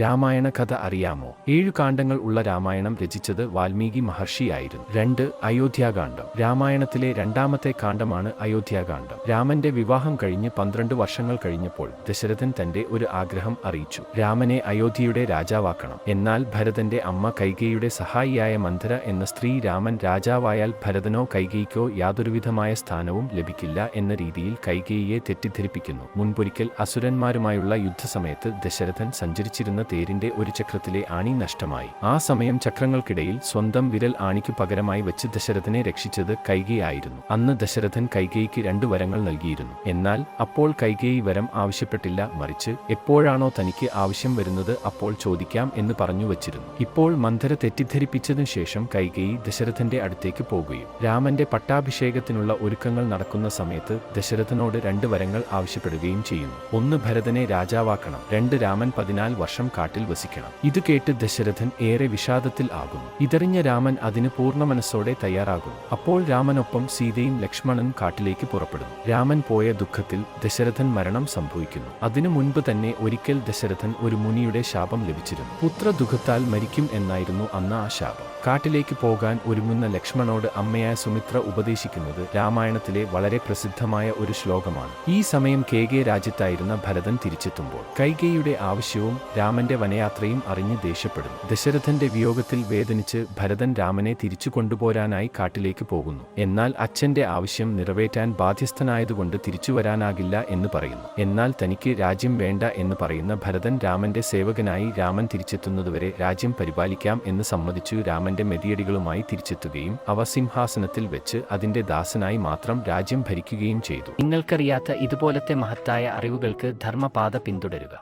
രാമായണ കഥ അറിയാമോ? ഏഴു കാണ്ഡങ്ങൾ ഉള്ള രാമായണം രചിച്ചത് വാൽമീകി മഹർഷിയായിരുന്നു. രണ്ട് അയോധ്യാകാന്ഡം. രാമായണത്തിലെ രണ്ടാമത്തെ കാണ്ഡമാണ് അയോധ്യാകാന്ഡം. രാമന്റെ വിവാഹം കഴിഞ്ഞ് പന്ത്രണ്ട് വർഷങ്ങൾ കഴിഞ്ഞപ്പോൾ ദശരഥൻ തന്റെ ഒരു ആഗ്രഹം അറിയിച്ചു. രാമനെ അയോധ്യയുടെ രാജാവാക്കണം. എന്നാൽ ഭരതന്റെ അമ്മ കൈകേയിയുടെ സഹായിയായ മന്ധര എന്ന സ്ത്രീ രാമൻ രാജാവായാൽ ഭരതനോ കൈകേയിക്കോ യാതൊരുവിധമായ സ്ഥാനവും ലഭിക്കില്ല എന്ന രീതിയിൽ കൈകേയിയെ തെറ്റിദ്ധരിപ്പിക്കുന്നു. മുൻപൊരിക്കൽ അസുരന്മാരുമായുള്ള യുദ്ധസമയത്ത് ദശരഥൻ സഞ്ചരിച്ചിരുന്ന തേരിന്റെ ഒരു ചക്രത്തിലെ ആണി നഷ്ടമായി. ആ സമയം ചക്രങ്ങൾക്കിടയിൽ സ്വന്തം വിരൽ ആണിക്കു പകരമായി വെച്ച് ദശരഥനെ രക്ഷിച്ചത് കൈകേയായിരുന്നു. അന്ന് ദശരഥൻ കൈകേയിക്ക് രണ്ടു വരങ്ങൾ നൽകിയിരുന്നു. എന്നാൽ അപ്പോൾ കൈകേയി വരം ആവശ്യപ്പെട്ടില്ല മറിച്ച് എപ്പോഴാണോ തനിക്ക് ആവശ്യം വരുന്നത് അപ്പോൾ ചോദിക്കാം എന്ന് പറഞ്ഞു വച്ചിരുന്നു. ഇപ്പോൾ മന്ധര തെറ്റിദ്ധരിപ്പിച്ചതിനു ശേഷം കൈകേയി ദശരഥന്റെ അടുത്തേക്ക് പോകുകയും രാമന്റെ പട്ടാഭിഷേകത്തിനുള്ള ഒരുക്കങ്ങൾ നടക്കുന്ന സമയത്ത് ദശരഥനോട് രണ്ട് വരങ്ങൾ ആവശ്യപ്പെടുകയും ചെയ്യുന്നു. ഒന്ന് ഭരതനെ രാജാവാക്കണം രണ്ട് രാമൻ പതിനാല് വർഷം കാട്ടിൽ വസിക്കണം. ഇത് കേട്ട് ദശരഥൻ ഏറെ വിഷാദത്തിൽ ആകുന്നു. ഇതറിഞ്ഞ രാമൻ അതിന് പൂർണ മനസ്സോടെ തയ്യാറാകുന്നു. അപ്പോൾ രാമനൊപ്പം സീതയും ലക്ഷ്മണനും കാട്ടിലേക്ക് പുറപ്പെടുന്നു. രാമൻ പോയ ദുഃഖത്തിൽ ദശരഥൻ മരണം സംഭവിക്കുന്നു. അതിനു മുൻപ് തന്നെ ഒരിക്കൽ ദശരഥൻ ഒരു മുനിയുടെ ശാപം ലഭിച്ചിരുന്നു. പുത്രദുഃഖത്താൽ മരിക്കും എന്നായിരുന്നു അന്ന് ആ ശാപം. കാട്ടിലേക്ക് പോകാൻ ഒരുങ്ങുന്ന ലക്ഷ്മണോട് അമ്മയായ സുമിത്ര ഉപദേശിക്കുന്നത് രാമായണത്തിലെ വളരെ പ്രസിദ്ധമായ ഒരു ശ്ലോകമാണ്. ഈ സമയം കേകെ രാജ്യത്തായിരുന്ന ഭരതൻ തിരിച്ചെത്തുമ്പോൾ കൈകേയിയുടെ ആവശ്യവും രാമന്റെ വനയാത്രയും അറിഞ്ഞ് ദേഷ്യപ്പെടുന്നു. ദശരഥന്റെ വിയോഗത്തിൽ വേദനിച്ച് ഭരതൻ രാമനെ തിരിച്ചു കൊണ്ടുപോരാനായി കാട്ടിലേക്ക് പോകുന്നു. എന്നാൽ അച്ഛന്റെ ആവശ്യം നിറവേറ്റാൻ ബാധ്യസ്ഥനായതുകൊണ്ട് തിരിച്ചു വരാനാകില്ല എന്ന് പറയുന്നു. എന്നാൽ തനിക്ക് രാജ്യം വേണ്ട എന്ന് പറയുന്ന ഭരതൻ രാമന്റെ സേവകനായി രാമൻ തിരിച്ചെത്തുന്നതുവരെ രാജ്യം പരിപാലിക്കാം എന്ന് സമ്മതിച്ചു രാമന്റെ മെതിയടികളുമായി തിരിച്ചെത്തുകയും അവ സിംഹാസനത്തിൽ വെച്ച് അതിന്റെ ദാസനായി മാത്രം രാജ്യം ഭരിക്കുകയും ചെയ്തു. നിങ്ങൾക്കറിയാത്ത ഇതുപോലത്തെ മഹത്തായ അറിവുകൾക്ക് ധർമ്മപാത പിന്തുടരുക.